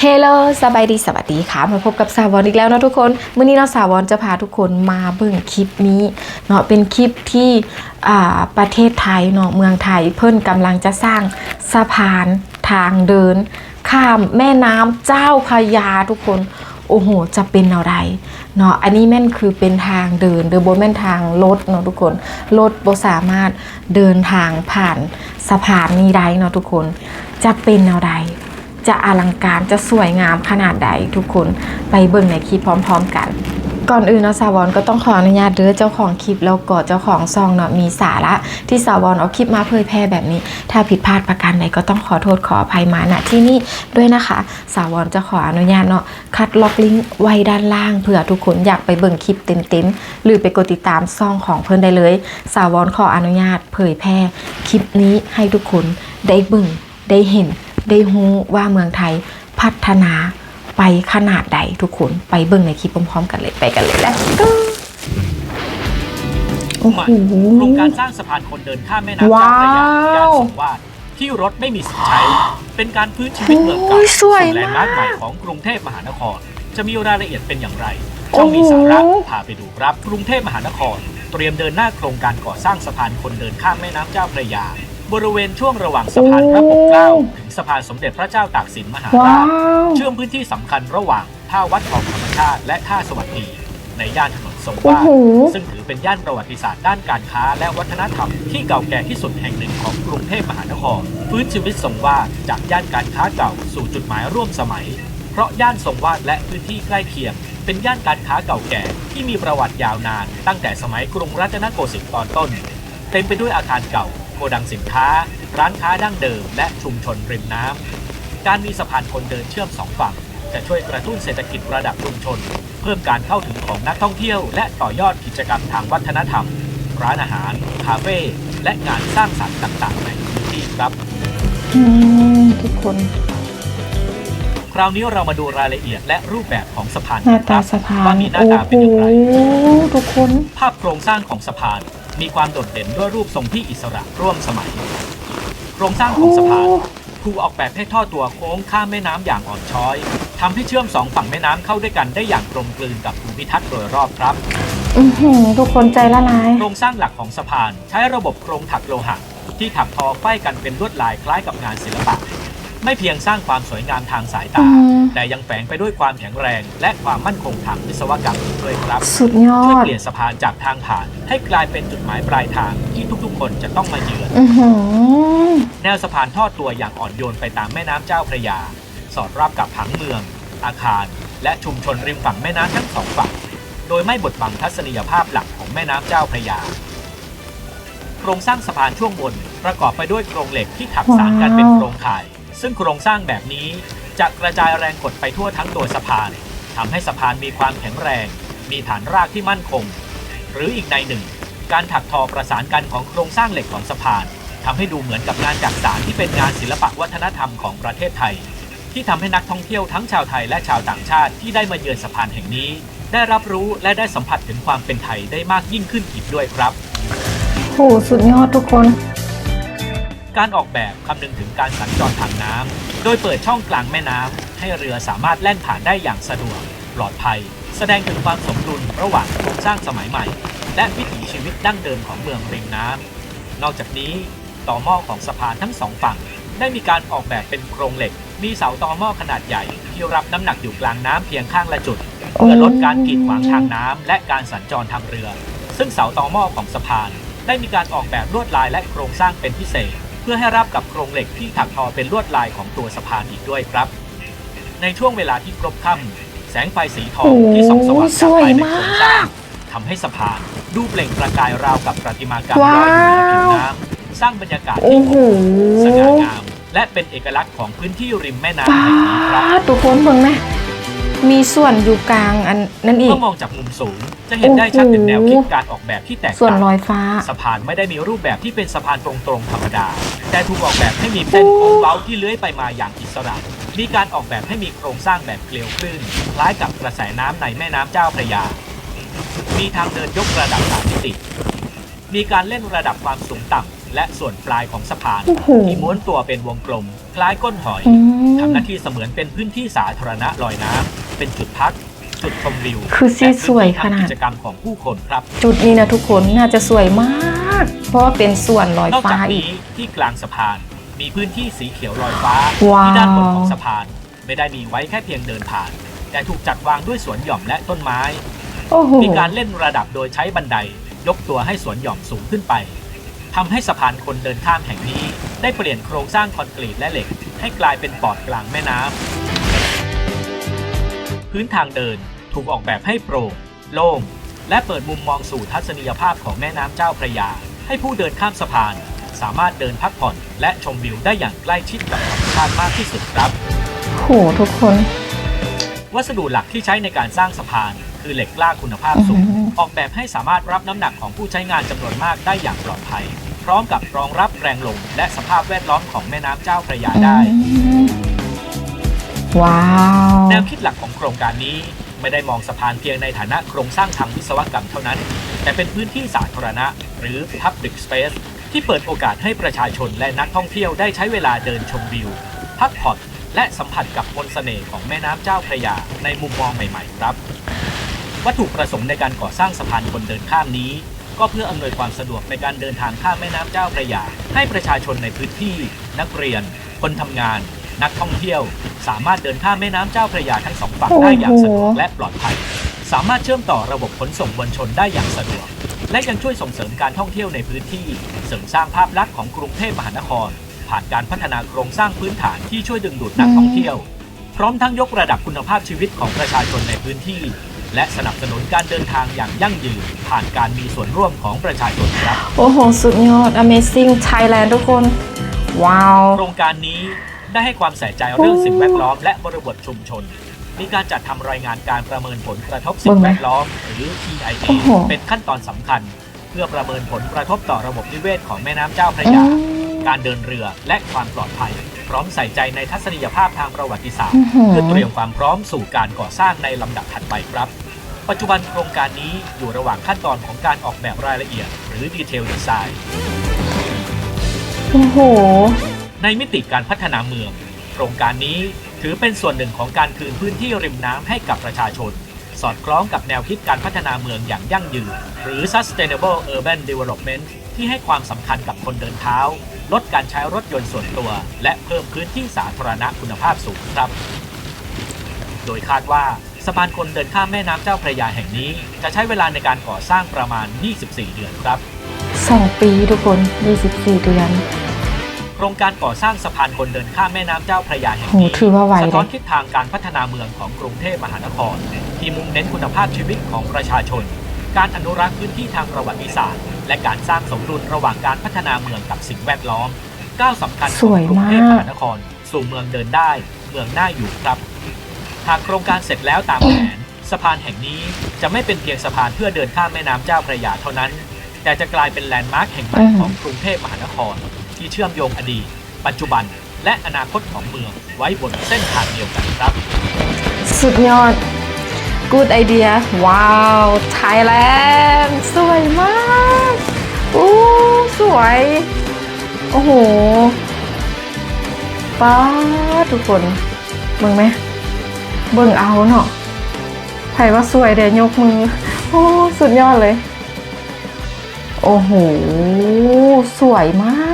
เฮลโลสบายดีสวัสดีค่ะ มาพบกับสาวอนอีกแล้วนะทุกคนมื้อนี้เนาสาวอนจะพาทุกคนมาเบิ่งคลิปนี้เนาะเป็นคลิปที่อ่าประเทศไทยเนาะเมืองไทยเพิ่นกำลังจะสร้างสะพานทางเดิน ข้ามแม่น้ำเจ้าพยาทุกคนโอ้โห จะเป็นอะไรเนาะ อันนี้แม่นคือเป็นทางเดินเดอโบแม่นทางรถเนาะทุกคน รถบ่สามารถเดินทางผ่านสะพานนี้ได้เนาะทุกคน จะเป็นอะไร จะอลังการจะสวยงามขนาดใดทุกคนไปเบิ่งในคลิปพร้อม ๆ กันก่อนอื่นเนาะสาวอนก็ต้องขออนุญาตเด้อเจ้าของคลิปแล้วก็เจ้าของซองเนาะมีสาระที่สาวอนเอาคลิปมาเผยแพร่แบบนี้ ถ้าผิดพลาดประการใดก็ต้องขอโทษขออภัยมาณที่นี่ด้วยนะคะ สาวอนจะขออนุญาตเนาะคัดล็อกลิงก์ไว้ด้านล่างเผื่อทุกคนอยากไปเบิ่งคลิปเต็มๆหรือไปกดติดตามซองของเพิ่อนได้เลย สาวอนขออนุญาตเผยแพร่คลิปนี้ให้ทุกคนได้เบิ่งได้เห็น ได้รู้ว่าเมืองไทยพัฒนาไปขนาดใดทุกคนไปเบิ่งในคลิปพร้อมๆกันเลยไปกันเลยแล้วก็โอ้ใหม่โหโครงการสร้างสะพานคนเดินข้ามแม่น้ำเจ้าพระยาว้าวย่านสุวาทที่รถไม่มีสิทธิ์ใช้ เป็นการพื้นชีวิตเมืองเก่าโอ้ยสวยสู่แลนด์มาร์คมากใหม่ของกรุงเทพมหานคร จะมีรายละเอียดเป็นอย่างไรช่องมีสาระโอ้โหพาไปดูครับกรุงเทพมหานคร เตรียมเดินหน้าโครงการก่อสร้างสะพานคนเดินข้ามแม่น้ำเจ้าพระยา บริเวณช่วงระหว่างสะพานพระปกเกล้าถึงสะพานสมเด็จพระเจ้าตากสินมหาว้าราชวเชื่อมพื้นที่สำคัญระหว่างท่าวัดของธรรมชาติและท่าสวัสดีในย่านถนนทรงโอ้วาทโหซึ่งถือเป็นย่านประวัติศาสตร์ด้านการค้า และวัฒนธรรมที่เก่าแก่ที่สุดแห่งหนึ่งของกรุงเทพมหานคร ฟื้นชีวิตทรงวาดจากย่านการค้าเก่าสู่จุดหมายร่วมสมัย เพราะย่านทรงวาดและพื้นที่ใกล้เคียง เป็นย่านการค้าเก่าแก่ที่มีประวัติยาวนาน ตั้งแต่สมัยกรุงรัตนโกสินทร์ตอนต้น เต็มไปด้วยอาคารเก่า โกดังสินค้า ร้านค้าดั้งเดิม และชุมชนริมน้ำ การมีสะพานคนเดินเชื่อมสองฝั่ง จะช่วยกระตุ้นเศรษฐกิจระดับชุมชน เพิ่มการเข้าถึงของนักท่องเที่ยว และต่อยอดกิจกรรมทางวัฒนธรรม ร้านอาหาร คาเฟ่และงานสร้างสรรค์ต่างๆในพื้นที่ครับอืมทุกคนคราวนี้เรามาดูรายละเอียดและรูปแบบของสะพานหน้ากันคตารับสะพานว่ามีหน้าโอ้ตาโหเป็นอย่างไรทุกคน ภาพโครงสร้างของสะพาน มีความโดดเด่นด้วยรูปทรงที่อิสระร่วมสมัย โครงสร้างของสะพานถูกออกแบบให้ทอดตัวโค้งข้ามแม่น้ำอย่างอ่อนช้อยทำให้เชื่อมสองฝั่งแม่น้ำเข้าด้วยกันได้อย่างกลมกลืนกับภูมิทัศน์โดยรอบครับ อือหือทุกคนใจละลาย โครงสร้างหลักของสะพานใช้ระบบโครงถักโลหะที่ถักทอไขว้กันเป็นลวดลายคล้ายกับงานศิลปะ ไม่เพียงสร้างความสวยงามทางสายตาอืมแต่ยังแฝงไปด้วยความแข็งแรง และความมั่นคงทางวิศวกรรมอีกด้วยครับสุดยอช่วยดเปลี่ยนสะพานจากทางผ่าน ให้กลายเป็นจุดหมายปลายทางที่ทุกๆ คนจะต้องมาเยือนอือหือแนวสะพานทอดตัวอย่างอ่อนโยนไปตามแม่น้ำเจ้าพระยา สอดรับกับผังเมือง อาคาร และชุมชนริมฝั่งแม่น้ำทั้งสองฝั่งโดยไม่บดบังทัศนียภาพหลักของแม่น้ำเจ้าพระยาโครงสร้างสะพานช่วงบน ประกอบไปด้วยโครงเหล็กที่ถักสานกันเป็นโครงข่าย ซึ่งโครงสร้างแบบนี้จะกระจายแรงกดไปทั่วทั้งตัวสะพานทำให้สะพานมีความแข็งแรง มีฐานรากที่มั่นคง หรืออีกในหนึ่ง การถักทอประสานกันของโครงสร้างเหล็กของสะพานทำให้ดูเหมือนกับงานจักสานที่เป็นงานศิลปะวัฒนธรรมของประเทศไทย ที่ทำให้นักท่องเที่ยวทั้งชาวไทยและชาวต่างชาติที่ได้มาเยือนสะพานแห่งนี้ ได้รับรู้และได้สัมผัสถึงความเป็นไทยได้มากยิ่งขึ้นอีกด้วยครับโหสุดยอดทุกคน การออกแบบคำนึงถึงการสัญจรทางน้ำ โดยเปิดช่องกลางแม่น้ำ ให้เรือสามารถแล่นผ่านได้อย่างสะดวก ปลอดภัย แสดงถึงความสมดุลระหว่างโครงสร้างสมัยใหม่ และวิถีชีวิตดั้งเดิมของเมืองริมน้ำ นอกจากนี้ต่อหม้อของสะพานทั้งสองฝั่ง ได้มีการออกแบบเป็นโครงเหล็ก มีเสาต่อหม้อขนาดใหญ่ ที่รับน้ำหนักอยู่กลางน้ำเพียงข้างละจุด เพื่อลดการกีดขวางทางน้ำและการสัญจรทางเรือ ซึ่งเสาต่อหม้อของสะพานได้มีการออกแบบลวดลายและโครงสร้างเป็นพิเศษ เพื่อให้รับกับโครงเหล็กที่ถักทอเป็นลวดลายของตัวสะพานอีกด้วยครับ ในช่วงเวลาที่ครบค่ำแสงไฟสีทองที่ส่องสว่างจากภายในโครงสร้างทำให้สะพานดูเปล่งประกายราวกับประติมากรรมลอยอยู่เหนือผิวน้ำสร้างบรรยากาศโอ้ที่โหสง่างามและเป็นเอกลักษณ์ของพื้นที่ริมแม่น้ำป้าแห่งนี้ครับดทุกคนเบิ่งไหม มีส่วนอยู่กลางอันนั่นอีก เมื่อมองจากมุมสูง จะเห็นได้ชัดถึงแนวคิดการออกแบบที่แตกส่วนต่างลอยฟ้า สะพานไม่ได้มีรูปแบบที่เป็นสะพานตรงๆธรรมดา แต่ถูกออกแบบให้มีเส้นโค้งเว้าที่เลื้อยไปมาอย่างอิสระ มีการออกแบบให้มีโครงสร้างแบบเกลียวคลื่นคล้ายกับกระแสน้ำในแม่น้ำเจ้าพระยา มีทางเดินยกระดับสามมิติ มีการเล่นระดับความสูงต่ำและส่วนปลายของสะพานโอ้โหที่ม้วนตัวเป็นวงกลม คล้ายก้นหอยอืมทำหน้าที่เสมือนเป็นพื้นที่สาธารณะลอยน้ำ เป็นจุดพัก จุดชมวิวคือซีสวยขนาดและพื้ที่ทำกิจกรรมของผู้คนครับ จุดนี้นะทุกคนน่าจะสวยมาก เพราะว่าเป็นส่วนลอยนอกฟ้าจากอีก นี้ที่กลางสะพาน มีพื้นที่สีเขียวลอยฟ้าว้าว ที่ด้านบนของสะพาน ไม่ได้มีไว้แค่เพียงเดินผ่าน แต่ถูกจัดวางด้วยสวนหย่อมและต้นไม้ โอ้โห มีการเล่นระดับโดยใช้บันได ยกตัวให้สวนหย่อมสูงขึ้นไปทำให้สะพานคนเดินข้ามแห่งนี้ ได้เปลี่ยนโครงสร้างคอนกรีตและเหล็ก ให้กลายเป็นปอดกลางแม่น้ำ พื้นทางเดินถูกออกแบบให้โปร่งโล่ง และเปิดมุมมองสู่ทัศนียภาพของแม่น้ำเจ้าพระยา ให้ผู้เดินข้ามสะพาน สามารถเดินพักผ่อน และชมวิวได้อย่างใกล้ชิดกับธรรมชาติมากที่สุดครับ โหทุกคน วัสดุหลักที่ใช้ในการสร้างสะพาน คือเหล็กกล้าคุณภาพสูงอือหือออกแบบให้สามารถรับน้ำหนักของผู้ใช้งานจำนวนมากได้อย่างปลอดภัย พร้อมกับรองรับแรงลมและสภาพแวดล้อมของแม่น้ำเจ้าพระยาได้ อืม ว้าว แนวคิดหลักของโครงการนี้ไม่ได้มองสะพานเพียงในฐานะโครงสร้างทางวิศวกรรมเท่านั้น แต่เป็นพื้นที่สาธารณะ หรือ Public Space ที่เปิดโอกาสให้ประชาชนและนักท่องเที่ยวได้ใช้เวลาเดินชมวิว พักผ่อนและสัมผัสกับมนต์เสน่ห์ของแม่น้ำเจ้าพระยาในมุมมองใหม่ ๆ ครับ วัตถุประสงค์ในการก่อสร้างสะพานคนเดินข้ามนี้ ก็เพื่ออำนวยความสะดวกในการเดินทางข้ามแม่น้ำเจ้าพระยา ให้ประชาชนในพื้นที่ นักเรียน คนทำงาน นักท่องเที่ยว สามารถเดินข้ามแม่น้ำเจ้าพระยาทั้งสองฝั่งได้อย่างสะดวกและปลอดภัย สามารถเชื่อมต่อระบบขนส่งมวลชนได้อย่างสะดวก และยังช่วยส่งเสริมการท่องเที่ยวในพื้นที่ เสริมสร้างภาพลักษณ์ของกรุงเทพมหานคร ผ่านการพัฒนาโครงสร้างพื้นฐานที่ช่วยดึงดูดนักท่องเที่ยว พร้อมทั้งยกระดับคุณภาพชีวิตของประชาชนในพื้นที่ และสนับสนุนการเดินทางอย่างยั่งยืน ผ่านการมีส่วนร่วมของประชาชนครับ โอ้โห สุดยอด Amazing Thailand ทุกคน ว้าว โครงการนี้ ได้ให้ความใส่ใจเรื่องสิ่งแวดล้อมและบริบทชุมชน มีการจัดทำรายงานการประเมินผลกระทบสิ่งแวดล้อม หรือ TIA โอ้โหเป็นขั้นตอนสำคัญ เพื่อประเมินผลกระทบต่อระบบนิเวศของแม่น้ำเจ้าพระอืยามการเดินเรือและความปลอดภัย พร้อมใส่ใจในทัศนียภาพทางประวัติศาสตร์อื้อหือเพื่อเตรียมความพร้อมสู่การก่อสร้างในลำดับถัดไปครับปัจจุบันโครงการนี้อยู่ระหว่างขั้นตอนของการออกแบบรายละเอียด หรือ Detail Design โอ้โห ในมิติการพัฒนาเมือง โครงการนี้ถือเป็นส่วนหนึ่งของการคืนพื้นที่ริมน้ำให้กับประชาชน สอดคล้องกับแนวคิดการพัฒนาเมืองอย่างยั่งยืน หรือ Sustainable Urban Development ที่ให้ความสำคัญกับคนเดินเท้า ลดการใช้รถยนต์ส่วนตัว และเพิ่มพื้นที่สาธารณะคุณภาพสูงครับ โดยคาดว่าสะพานคนเดินข้ามแม่น้ำเจ้าพระยาแห่งนี้ จะใช้เวลาในการก่อสร้างประมาณ 24 เดือนครับสองปีทุกคน 24 เดือน โครงการก่อสร้างสะพานคนเดินข้ามแม่น้ำเจ้าพระยาแห่งโหนี้ ถือว่าไวสะท้อนเลยทิศทางการพัฒนาเมืองของกรุงเทพมหานคร ที่มุ่งเน้นคุณภาพชีวิตของประชาชน การอนุรักษ์พื้นที่ทางประวัติศาสตร์ และการสร้างสมดุลระหว่างการพัฒนาเมืองกับสิ่งแวดล้อมก้าวสำคัญขสองวยกรุงมากเทพมหานคร สู่เมืองเดินได้ เมืองน่าอยู่ครับหากโครงการเสร็จแล้วตามแผนสะพานแห่งนี้จะไม่เป็นเพียงสะพานเพื่อเดินข้ามแม่น้ำเจ้าพระยาเท่านั้น แต่จะกลายเป็นแลนด์มาร์คแห่งใหม่อืมของกรุงเทพมหานคร ที่เชื่อมโยงอดีต ปัจจุบัน และอนาคตของเมืองไว้บนเส้นทางเดียวกันครับ สุดยอด Good idea ว้าว Thailand สวยมากอู้สวย โอ้โหป้าทุกคนเบิ่งไหม เบิ่งเอาเนาะใครว่าสวยเดี๋ยวยกมือ โอ้ สุดยอดเลย โอ้โห สวยมาก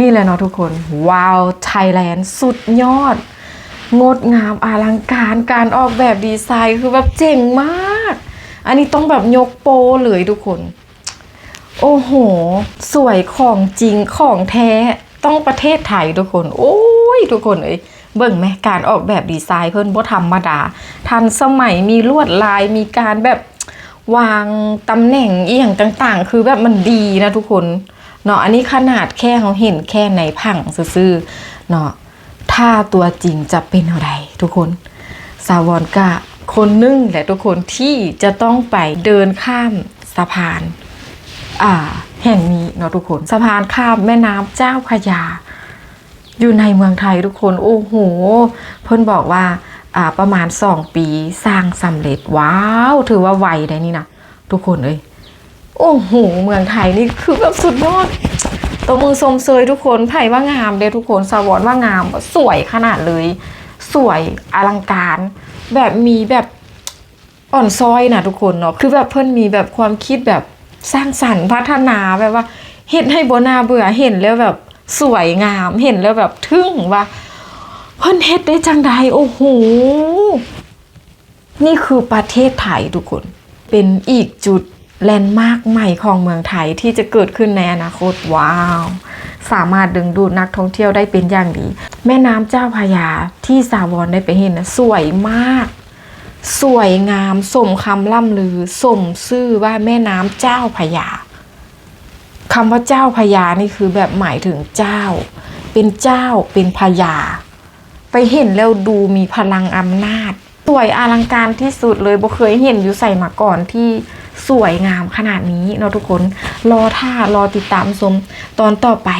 นี่แหละเนาะทุกคน ว้าวไทยแลนด์สุดยอด งดงามอลังการการออกแบบดีไซน์คือแบบเจ๋งมาก อันนี้ต้องแบบยกโปเลยทุกคน โอ้โห สวยของจริงของแท้ต้องประเทศไทยทุกคน โอ้ยทุกคนเอ้ยเบิ่งไหมการออกแบบดีไซน์เพิ่นบ่ธรรมดา ทันสมัยมีลวดลายมีการแบบวางตำแหน่งเอียงต่างๆ คือแบบมันดีนะทุกคน เนาะอันนี้ขนาดแค่เขาเห็นแค่ในผังซื่อๆเนาะถ้าตัวจริงจะเป็นอะไรทุกคนสาวรกะคนนึงแหละทุกคนที่จะต้องไปเดินข้ามสะพาน อ่า แห่งนี้เนาะทุกคนสะพานข้ามแม่น้ำเจ้าพระยา อยู่ในเมืองไทยทุกคนโอ้โห เพิ่นบอกว่าอ่าประมาณสองปีสร้างสำเร็จว้าว ถือว่าไวได้นี่นะทุกคนเอ้ย โอ้โหเมืองไทยนี่คือแบบสุดยอดตัวมือสมเซยทุกคนไผ่ว่างามเด้ทุกคนสาวรว่างามสวยขนาดเลย สวยอลังการ แบบมีแบบอ่อนซอยนะทุกคนเนาะคือแบบเพิ่นมีแบบความคิดแบบสร้างสรรค์พัฒนาแบบว่า เห็นให้บนาเบื่อเห็นแล้วแบบสวยงามเห็นแล้วแบบทึ่งว่าเพิ่นเฮ็ดได้จังใดโอ้โหนี่คือประเทศไทยทุกคน เป็นอีกจุด แลนด์มาร์คใหม่ของเมืองไทยที่จะเกิดขึ้นในอนาคตว้าว สามารถดึงดูดนักท่องเที่ยวได้เป็นอย่างดี แม่น้ำเจ้าพยาที่สาวรได้ไปเห็นนะสวยมาก สวยงามสมคำล่ำลือสมซื่อว่าแม่น้ำเจ้าพยาคำว่าเจ้าพยานี่คือแบบหมายถึงเจ้า เป็นเจ้าเป็นพยา ไปเห็นแล้วดูมีพลังอำนาจ สวยอลังการที่สุดเลยบ่เคยเห็นอยู่ใส่มาก่อนที่ สวยงามขนาดนี้เนาะทุกคนรอท่ารอติดตามชมตอนต่อไป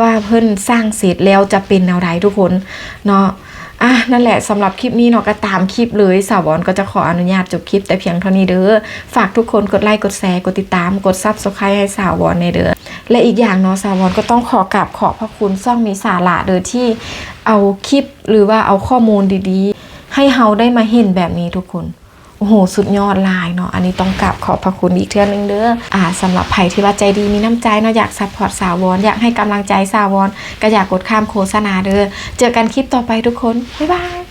ว่าเพิ่นสร้างเสร็จแล้วจะเป็นแนวใดทุกคนเนาะอะนั่นแหละสำหรับคลิปนี้เนาะก็ตามคลิปเลยสาววอนก็จะขออนุญาตจบคลิปแต่เพียงเท่านี้เด้อฝากทุกคนกดไลค์กดแชร์กดติดตามกดซับสไครต์ให้สาววอนในเด้อและอีกอย่างเนาะสาววอนก็ต้องขอกราบขอบพระคุณซ่องมีสาระเด้อที่เอาคลิปหรือว่าเอาข้อมูลดีๆ ให้เฮาได้มาเห็นแบบนี้ทุกคน โอ้โหสุดยอดลายเนาะอันนี้ต้องกราบขอบพระคุณอีกเทื่อนึงเด้ออ่าสำหรับไผ่ที่ว่าใจดีมีน้ำใจเนาะอยากซัพพอร์ตสาววอยากให้กำลังใจสาวอนก็อยากกดข้ามโฆษณาเด้อเจอกันคลิปต่อไปทุกคนบ๊ายบาย